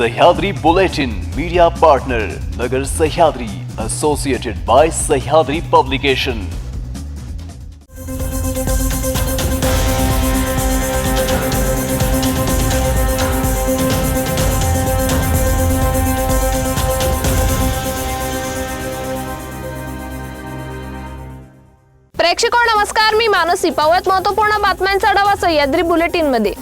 Sahyadri Bulletin media partner Nagar Sahyadri associated by Sahyadri publication प्रेक्षको हो, नमस्कार. मी मानसी. पाहूयात महत्त्वपूर्ण बातम्यांचा आढावा सह्याद्री बुलेटिनमध्ये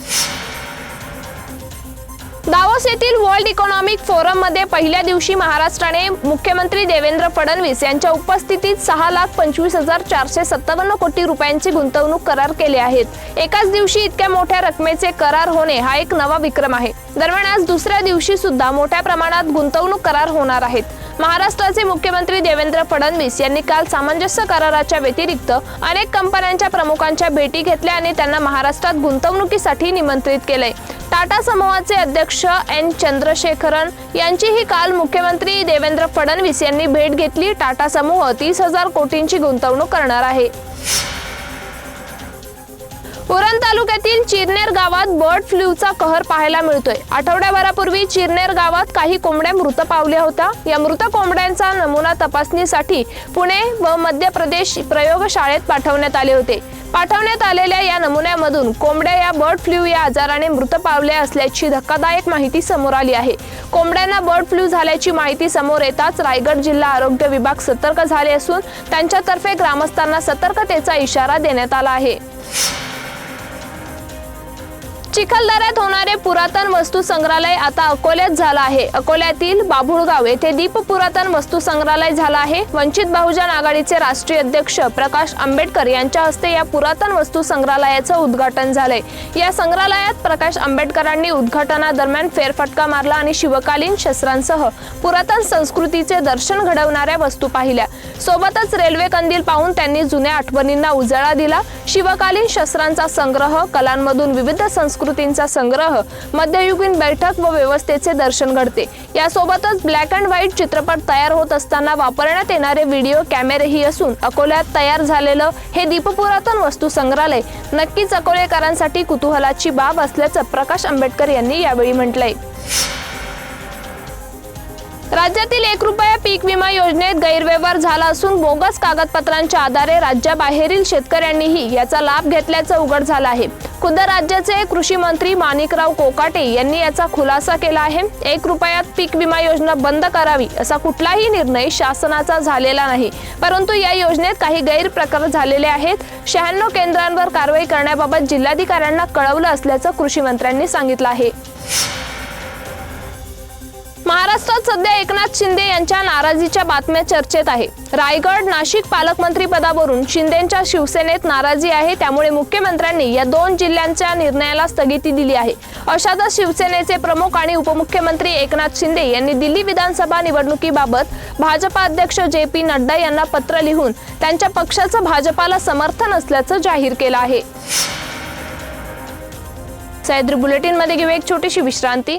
दावोस येथील वर्ल्ड इकॉनॉमिक फोरममध्ये पहिल्या दिवशी महाराष्ट्राने मुख्यमंत्री देवेंद्र फडणवीस यांच्या उपस्थितीत सहा लाख पंचवीस हजार चारशे सत्तावन्न कोटी रुपयांची गुंतवणूक करार केले आहेत. एकाच दिवशी इतक्या मोठ्या रकमेचे करार होणे हा एक नवा विक्रम आहे. दरम्यान आज दुसऱ्या दिवशी सुद्धा मोठ्या प्रमाणात गुंतवणूक करार होणार आहेत. महाराष्ट्राचे मुख्यमंत्री देवेंद्र फडणवीस यांनी काल सामंजस्य कराराच्या व्यतिरिक्त अनेक कंपन्यांच्या प्रमुखांच्या भेटी घेतल्या आणि त्यांना महाराष्ट्रात गुंतवणुकीसाठी निमंत्रित केलंय. टाटा समूहाचे अध्यक्ष एन चंद्रशेखरन यांचीही काल मुख्यमंत्री देवेंद्र फडणवीस यांनी भेट घेतली. टाटा समूह तीस हजार कोटींची गुंतवणूक करणार आहे. उरण तालुक्यातील चिरनेर गावात बर्ड फ्लूचा कहर पाहायला मिळतोय. आठवड्याभरापूर्वी चिरनेर गावात काही कोंबड्या मृत पावल्या होत्या. या मृत कोंबड्यांचा नमुना तपासणीसाठी पुणे व मध्य प्रदेश प्रयोगशाळेत पाठवण्यात आले होते. पाठवण्यात आलेल्या या नमुन्यामधून कोंबड्या या बर्ड फ्लू या आजाराने मृत पावल्या असल्याची धक्कादायक माहिती समोर आली आहे. कोंबड्यांना बर्ड फ्लू झाल्याची माहिती समोर येताच रायगड जिल्हा आरोग्य विभाग सतर्क झाले असून त्यांच्यातर्फे ग्रामस्थांना सतर्कतेचा इशारा देण्यात आला आहे. चिखलदऱ्यात होणारे पुरातन वस्तू संग्रहालय आता अकोल्यात झालं आहे. अकोल्यातील बाभुळगाव येथे दीप पुरातन वस्तू संग्रहालय झालं आहे. वंचित बहुजन आघाडीचे राष्ट्रीय अध्यक्ष प्रकाश आंबेडकर यांच्या हस्ते या पुरातन वस्तू संग्रहालयाचं उद्घाटन झालंय. या संग्रहालयात प्रकाश आंबेडकरांनी उद्घाटनादरम्यान फेरफटका मारला आणि शिवकालीन शस्त्रांसह पुरातन संस्कृतीचे दर्शन घडवणाऱ्या वस्तू पाहिल्या. सोबतच रेल्वे कंदील पाहून त्यांनी जुन्या आठवणींना उजाळा दिला. शिवकालीन शस्त्रांचा संग्रह कलांमधून विविध संस्कृती कलाकृतींचा संग्रह मध्ययुगीन बैठक व व्यवस्थेचे दर्शन घडते. यासोबतच ब्लॅक अँड व्हाईट चित्रपट तयार होत असताना वापरण्यात येणारे व्हिडिओ कॅमेरेही असून अकोल्यात तयार झालेलं हे दीपपुरातन वस्तू संग्रहालय नक्कीच अकोलेकरांसाठी कुतूहलाची बाब असल्याचं प्रकाश आंबेडकर यांनी यावेळी म्हटलंय. राज्यातील एक रुपया पीक विमा योजनेत गैरव्यवहार झाला असून बोगस कागदपत्रांच्या आधारे राज्याबाहेरील शेतकऱ्यांनीही याचा लाभ घेतल्याचं उघड झालं आहे. खुद्द राज्याचे कृषी मंत्री माणिकराव कोकाटे यांनी याचा खुलासा केला आहे. एक रुपयात पीक विमा योजना बंद करावी असा कुठलाही निर्णय शासनाचा झालेला नाही. परंतु या योजनेत काही गैरप्रकार झालेले आहेत. शहाण्णव केंद्रांवर कारवाई करण्याबाबत जिल्हाधिकाऱ्यांना कळवलं असल्याचं कृषी मंत्र्यांनी सांगितलं आहे. महाराष्ट्रात सध्या एकनाथ शिंदे यांच्या नाराजीच्या बातम्या चर्चेत आहे. रायगड नाशिक पालकमंत्री पदावरून शिंदेच्या शिवसेनेत नाराजी आहे त्यामुळे मुख्यमंत्र्यांनी या दोन जिल्ह्यांच्या निर्णयाला स्थगिती दिली आहे. अशातच शिवसेनेचे प्रमुख आणि उपमुख्यमंत्री एकनाथ शिंदे यांनी दिल्ली विधानसभा निवडणुकीबाबत भाजपा अध्यक्ष जे पी नड्डा यांना पत्र लिहून त्यांच्या पक्षाचं भाजपाला समर्थन असल्याचं जाहीर केलं आहे. सह्याद्री बुलेटिनमध्ये घेऊ एक छोटीशी विश्रांती.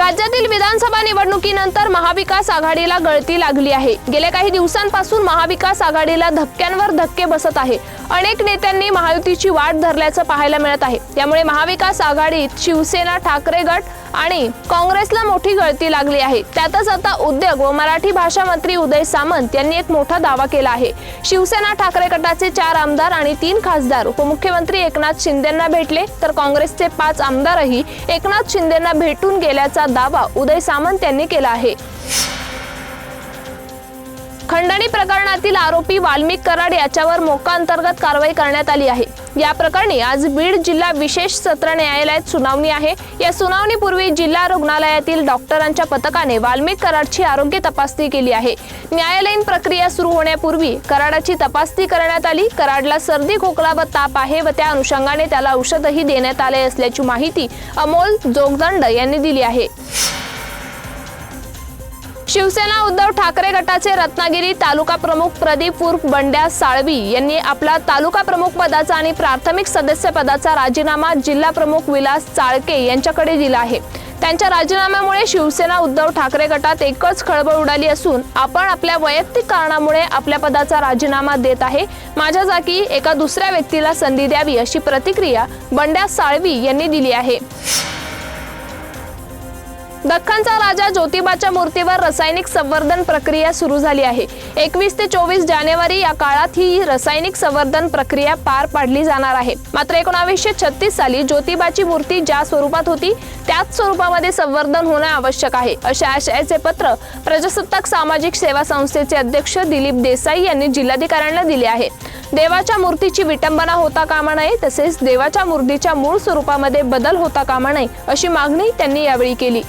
राज्यातील विधानसभा निवडणुकीनंतर महाविकास आघाडीला गळती लागली आहे. गेल्या काही दिवसांपासून महाविकास आघाडीला धक्क्यांवर धक्के बसत आहे. अनेक नेत्यांनी महायुतीची वाट धरल्याचं पाहायला मिळत आहे. त्यामुळे महाविकास आघाडीत शिवसेना ठाकरे गट आणि काँग्रेसला मोठी गळती लागली आहे. त्यातच आता उद्योग व मराठी भाषा मंत्री उदय सामंत यांनी एक मोठा दावा केला आहे. शिवसेना ठाकरे गटाचे चार आमदार आणि तीन खासदार. उपमुख्यमंत्री एकनाथ शिंदेंना भेटले तर काँग्रेसचे पाच आमदारही एकनाथ शिंदेंना भेटून गेल्याचा दावा उदय सामंत यांनी केला आहे. खंडणी प्रकरणातील आरोपी वाल्मिक कराड याच्यावर मोका अंतर्गत कारवाई करण्यात आली आहे. या प्रकरणी आज बीड जिल्हा विशेष सत्र न्यायालयात सुनावणी आहे. या सुनावणीपूर्वी जिल्हा रुग्णालयातील डॉक्टरांच्या पथकाने वाल्मिक कराडची आरोग्य तपासणी केली आहे. न्यायालयीन प्रक्रिया सुरू होण्यापूर्वी कराडाची तपासणी करण्यात आली. कराडला सर्दी खोकला व ताप आहे व त्या अनुषंगाने त्याला औषधही देण्यात आले असल्याची माहिती अमोल जोगदंड यांनी दिली आहे. शिवसेना उद्धव ठाकरे गटाचे रत्नागिरी तालुका प्रमुख प्रदीप उर्फ बंड्या साळवी यांनी आपला तालुका प्रमुख पदाचा आणि प्राथमिक सदस्य पदाचा राजीनामा जिल्हा प्रमुख विलास चाळके यांच्याकडे दिला आहे. त्यांच्या राजीनाम्यामुळे शिवसेना उद्धव ठाकरे गटात एकच खळबळ उडाली असून आपण आपल्या वैयक्तिक कारणामुळे आपल्या पदाचा राजीनामा देत आहे. माझ्या जागी एका दुसऱ्या व्यक्तीला संधी द्यावी अशी प्रतिक्रिया बंड्या साळवी यांनी दिली आहे. दख्खनचा राजा ज्योतिबाच्या मूर्तीवर रासायनिक संवर्धन प्रक्रिया सुरू झाली आहे. एकवीस ते चोवीस जानेवारी या काळात ही रासायनिक संवर्धन प्रक्रिया पार पाडली जाणार आहे. मात्र एकोणावीसशे छत्तीस साली ज्योतिबाची मूर्ती ज्या स्वरूपात होती त्याच स्वरूपामध्ये संवर्धन होणे आवश्यक आहे अशा आशयाचे पत्र प्रजासत्ताक सामाजिक सेवा संस्थेचे अध्यक्ष दिलीप देसाई यांनी जिल्हाधिकाऱ्यांना दिले आहे. देवाच्या मूर्तीची विटंबना होता कामा नये तसेच देवाच्या मूर्तीच्या मूळ स्वरूपामध्ये बदल होता कामा नये अशी मागणी त्यांनी यावेळी केली.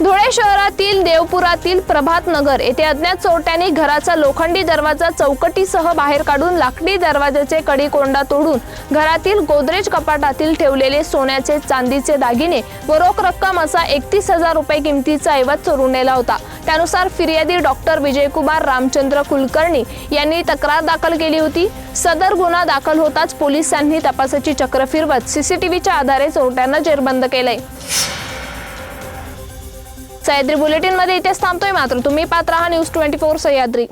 धुळे शहरातील देवपुरातील प्रभात नगर येथे अज्ञात चोरट्यांनी घराचा लोखंडी दरवाजा चौकटीसह बाहेर काढून लाकडी दरवाजाचे कडी कोंडा तोडून घरातील गोदरेज कपाटातील ठेवलेले सोन्याचे चांदीचे दागिने व रोख रक्कम असा एकतीस हजार रुपये किमतीचा ऐवज चोरून नेला होता. त्यानुसार फिर्यादी डॉक्टर विजयकुमार रामचंद्र कुलकर्णी यांनी तक्रार दाखल केली होती. सदर गुन्हा दाखल होताच पोलिसांनी तपासाची चक्र फिरवत सीसीटीव्हीच्या आधारे चोरट्यांना जेरबंद केलंय. सह्याद्री बुलेटिनमध्ये इथेच थांबतोय मात्र तुम्ही पात्र आहात न्यूज ट्वेंटी फोर सह्याद्री.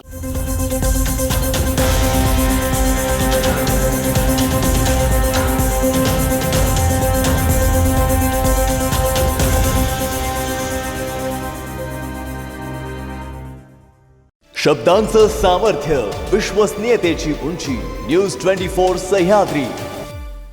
शब्दांचं सामर्थ्य विश्वसनीयतेची उंची न्यूज ट्वेंटी फोर सह्याद्री.